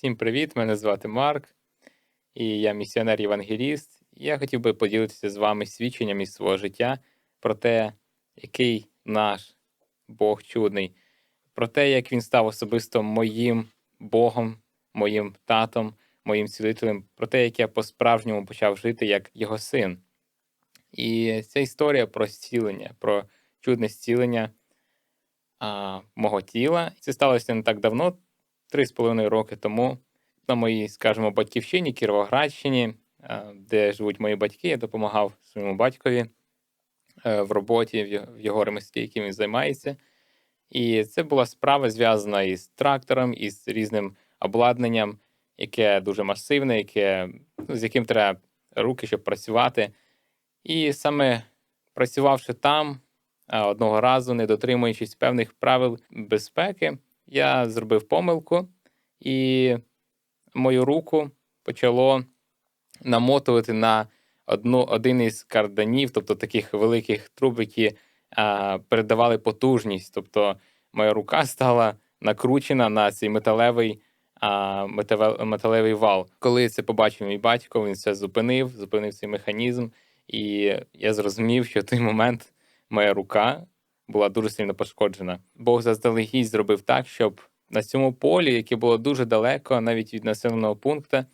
Всім привіт! Мене звати Марк, і я місіонер-євангеліст. Я хотів би поділитися з вами свідченням із свого життя про те, який наш Бог чудний, про те, як він став особисто моїм Богом, моїм татом, моїм цілителем, про те, як я по-справжньому почав жити як його син. І ця історія про зцілення, про чудне зцілення а, мого тіла. Це сталося не так давно, три з половиною роки тому, на моїй, скажімо, батьківщині, Кіровоградщині, де живуть мої батьки. Я допомагав своєму батькові е, в роботі, в його- ремеслі, яким він займається. І це була справа зв'язана із трактором, із різним обладнанням, яке дуже масивне, яке, ну, з яким треба руки, щоб працювати. І саме працювавши там, одного разу, не дотримуючись певних правил безпеки, я зробив помилку, і мою руку почало намотувати на одну, один із карданів, тобто таких великих труб, які а, передавали потужність. Тобто моя рука стала накручена на цей металевий, а, металевий вал. Коли це побачив мій батько, він все зупинив, зупинив цей механізм, і я зрозумів, що в той момент моя рука була дуже сильно пошкоджена. Бог заздалегідь зробив так, щоб на цьому полі, яке було дуже далеко, навіть від населеного пункту,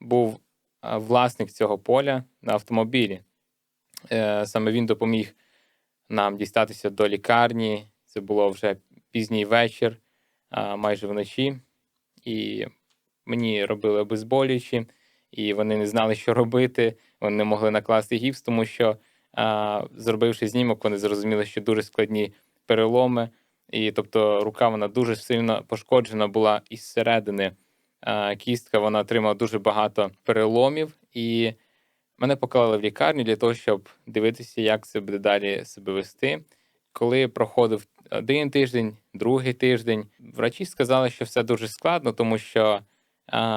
був власник цього поля на автомобілі. Е, Саме він допоміг нам дістатися до лікарні. Це було вже пізній вечір, майже вночі. І мені робили обезболюючі, і вони не знали, що робити. Вони не могли накласти гіпс, тому що, зробивши знімок, вони зрозуміли, що дуже складні переломи. І тобто рука вона дуже сильно пошкоджена була із середини. Кістка вона отримала дуже багато переломів, і мене поклали в лікарню для того, щоб дивитися, як це буде далі себе вести. Коли проходив один тиждень, другий тиждень, врачі сказали, що все дуже складно, тому що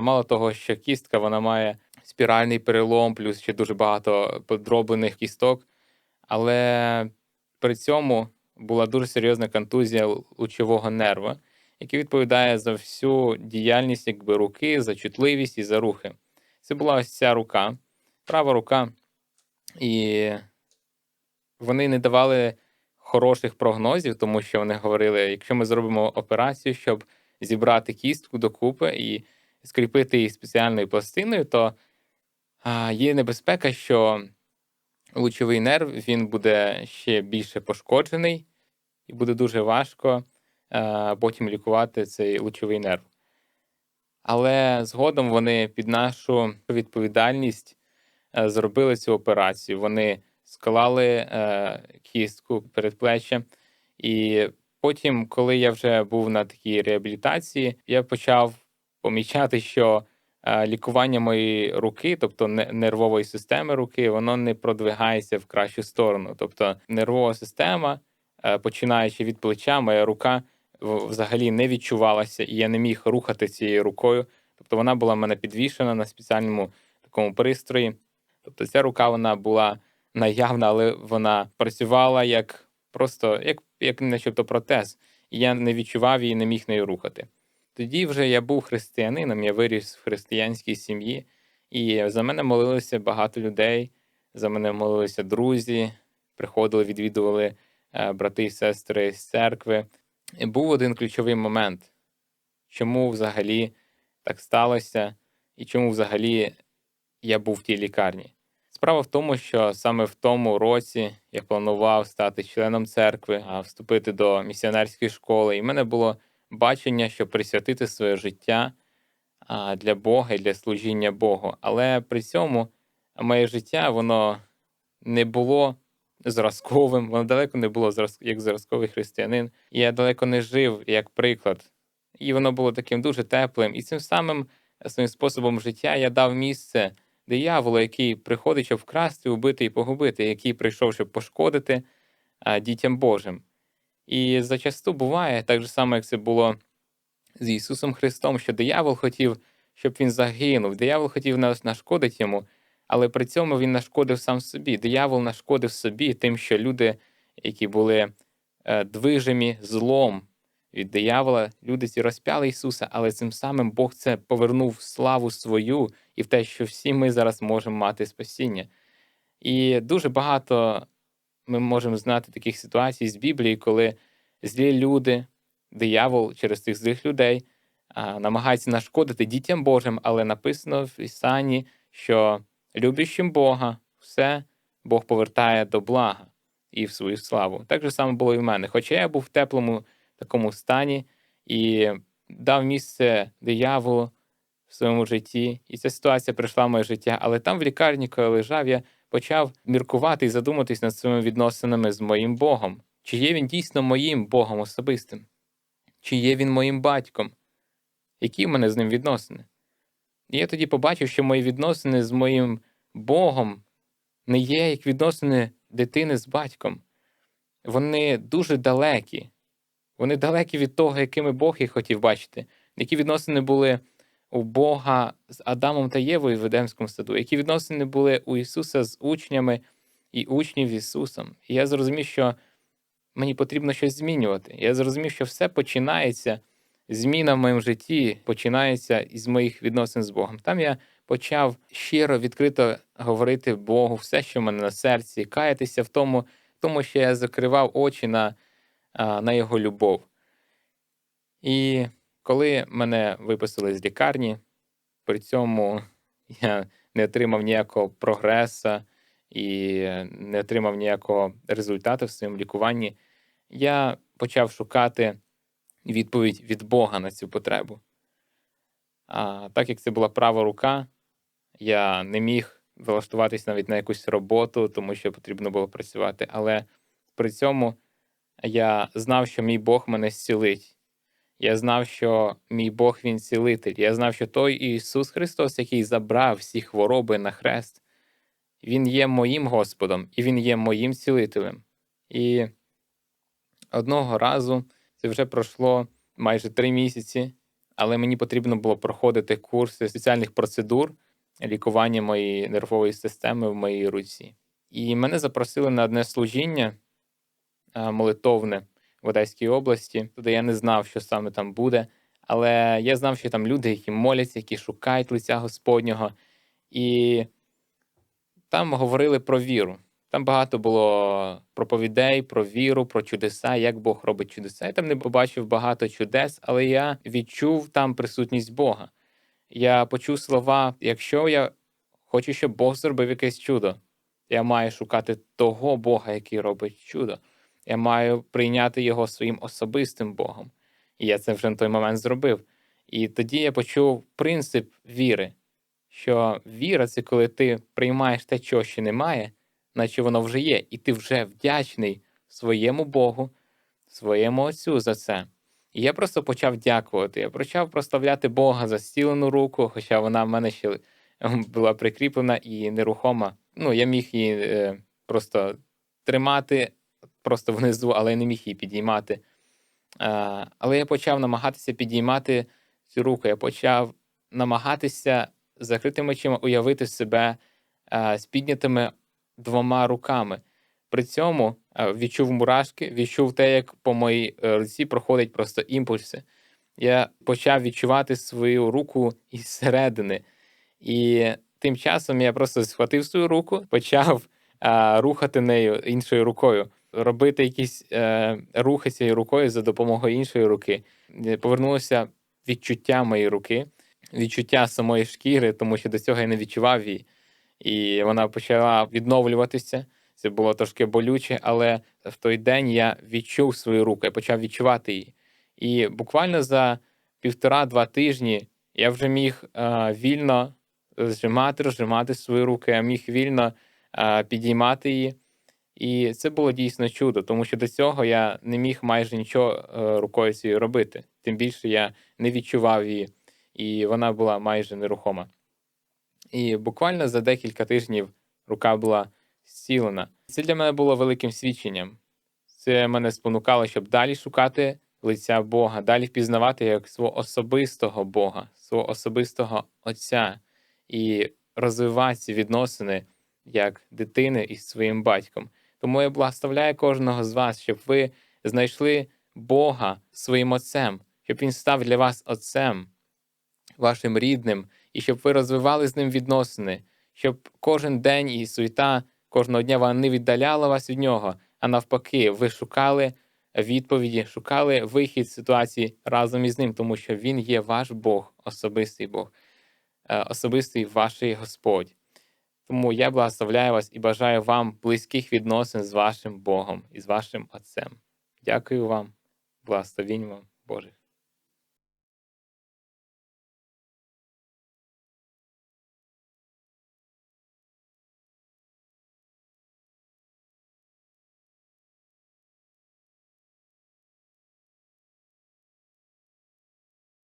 мало того, що кістка вона має спіральний перелом, плюс ще дуже багато подроблених кісток, але при цьому була дуже серйозна контузія лучового нерва, який відповідає за всю діяльність якби, руки, за чутливість і за рухи. Це була ось ця рука, права рука, і вони не давали хороших прогнозів, тому що вони говорили: якщо ми зробимо операцію, щоб зібрати кістку докупи і скріпити її спеціальною пластиною, то є небезпека, що лучовий нерв він буде ще більше пошкоджений, і буде дуже важко потім лікувати цей лучовий нерв. Але згодом вони під нашу відповідальність е, зробили цю операцію. Вони склали е, кістку передплеччя. І потім, коли я вже був на такій реабілітації, я почав помічати, що е, лікування моєї руки, тобто не- нервової системи руки, воно не продвигається в кращу сторону. Тобто нервова система, е, починаючи від плеча, моя рука взагалі не відчувалася, і я не міг рухати цією рукою. Тобто вона була в мене підвішена на спеціальному такому пристрої. Тобто ця рука вона була наявна, але вона працювала як просто як, як начебто протез. І я не відчував її, не міг нею рухати. Тоді вже я був християнином, я виріс в християнській сім'ї, і за мене молилися багато людей, за мене молилися друзі, приходили, відвідували е, брати і сестри з церкви. І був один ключовий момент, чому взагалі так сталося, і чому взагалі я був в тій лікарні. Справа в тому, що саме в тому році я планував стати членом церкви, вступити до місіонерської школи. І в мене було бачення, щоб присвятити своє життя для Бога і для служіння Богу. Але при цьому моє життя воно не було зразковим, воно далеко не було як зразковий християнин. Я далеко не жив як приклад. І воно було таким дуже теплим. І цим самим е, своїм способом життя я дав місце дияволу, який приходить, щоб вкрасти, убити і погубити, який прийшов, щоб пошкодити дітям Божим. І зачасту буває так же само, як це було з Ісусом Христом, що диявол хотів, щоб він загинув. Диявол хотів нас нашкодити йому, але при цьому він нашкодив сам собі. Диявол нашкодив собі тим, що люди, які були е, движимі злом, від диявола. Люди ці розпяли Ісуса, але цим самим Бог це повернув славу свою і в те, що всі ми зараз можемо мати спасіння. І дуже багато ми можемо знати таких ситуацій з Біблії, коли злі люди, диявол через цих злих людей намагається нашкодити дітям Божим, але написано в Ісані, що любящим Бога все Бог повертає до блага і в свою славу. Так же само було і в мене. Хоча я був в теплому такому стані і дав місце дияволу в своєму житті, і ця ситуація прийшла в моє життя. Але там, в лікарні, коли лежав, я почав міркувати і задуматись над своїми відносинами з моїм Богом. Чи є він дійсно моїм Богом особистим? Чи є він моїм батьком? Які в мене з ним відносини? І я тоді побачив, що мої відносини з моїм Богом не є як відносини дитини з батьком. Вони дуже далекі. Вони далекі від того, якими Бог їх хотів бачити. Які відносини були у Бога з Адамом та Євою в Едемському саду, які відносини були у Ісуса з учнями і учнів з Ісусом. І я зрозумів, що мені потрібно щось змінювати. Я зрозумів, що все починається, зміна в моєму житті починається із моїх відносин з Богом. Там я почав щиро, відкрито говорити Богу все, що в мене на серці, каятися в тому, тому що я закривав очі на, на Його любов. І коли мене виписали з лікарні, при цьому я не отримав ніякого прогресу і не отримав ніякого результату в своєму лікуванні, я почав шукати відповідь від Бога на цю потребу. А так як це була права рука, я не міг влаштуватись навіть на якусь роботу, тому що потрібно було працювати. Але при цьому я знав, що мій Бог мене зцілить. Я знав, що мій Бог він цілитель. Я знав, що той Ісус Христос, який забрав всі хвороби на хрест, Він є моїм Господом і Він є моїм цілителем. І одного разу це вже пройшло майже три місяці, але мені потрібно було проходити курси спеціальних процедур лікування моєї нервової системи в моїй руці. І мене запросили на одне служіння молитовне в Одеській області. Туди я не знав, що саме там буде, але я знав, що там люди, які моляться, які шукають лиця Господнього. І там говорили про віру. Там багато було проповідей про віру, про чудеса, як Бог робить чудеса. Я там не побачив багато чудес, але я відчув там присутність Бога. Я почув слова: якщо я хочу, щоб Бог зробив якесь чудо, я маю шукати того Бога, який робить чудо. Я маю прийняти його своїм особистим Богом. І я це вже на той момент зробив. І тоді я почув принцип віри, що віра це коли ти приймаєш те, чого ще немає, наче воно вже є, і ти вже вдячний своєму Богу, своєму Отцю за це. І я просто почав дякувати. Я почав прославляти Бога за зцілену руку, хоча вона в мене ще була прикріплена і нерухома. Ну, я міг її е, просто тримати просто внизу, але я не міг її підіймати. Але я почав намагатися підіймати цю руку. Я почав намагатися закритими очима уявити себе з піднятими двома руками. При цьому відчув мурашки, відчув те, як по моїй е, руці проходять просто імпульси. Я почав відчувати свою руку із середини. І тим часом я просто схватив свою руку, почав а, рухати нею іншою рукою робити якісь е, рухи цією рукою за допомогою іншої руки. Е, Повернулося відчуття моєї руки, відчуття самої шкіри, тому що до цього я не відчував її. І вона почала відновлюватися. Це було трошки болюче, але в той день я відчув свою руку, я почав відчувати її. І буквально за півтора-два тижні я вже міг е, вільно зжимати, розжимати свої руки, я міг вільно е, підіймати її. І це було дійсно чудо, тому що до цього я не міг майже нічого е, рукою цією робити. Тим більше я не відчував її, і вона була майже нерухома. І буквально за декілька тижнів рука була зцілена. Це для мене було великим свідченням. Це мене спонукало, щоб далі шукати лиця Бога, далі впізнавати як свого особистого Бога, свого особистого Отця і розвивати ці відносини як дитини із своїм батьком. Тому я благословляю кожного з вас, щоб ви знайшли Бога своїм Отцем, щоб Він став для вас Отцем, вашим рідним, і щоб ви розвивали з ним відносини, щоб кожен день і суєта кожного дня вона не віддаляла вас від нього, а навпаки, ви шукали відповіді, шукали вихід ситуації разом із ним, тому що він є ваш Бог, особистий Бог, е, особистий ваш Господь. Тому я благословляю вас і бажаю вам близьких відносин з вашим Богом і з вашим Отцем. Дякую вам, благословінь вам Божих.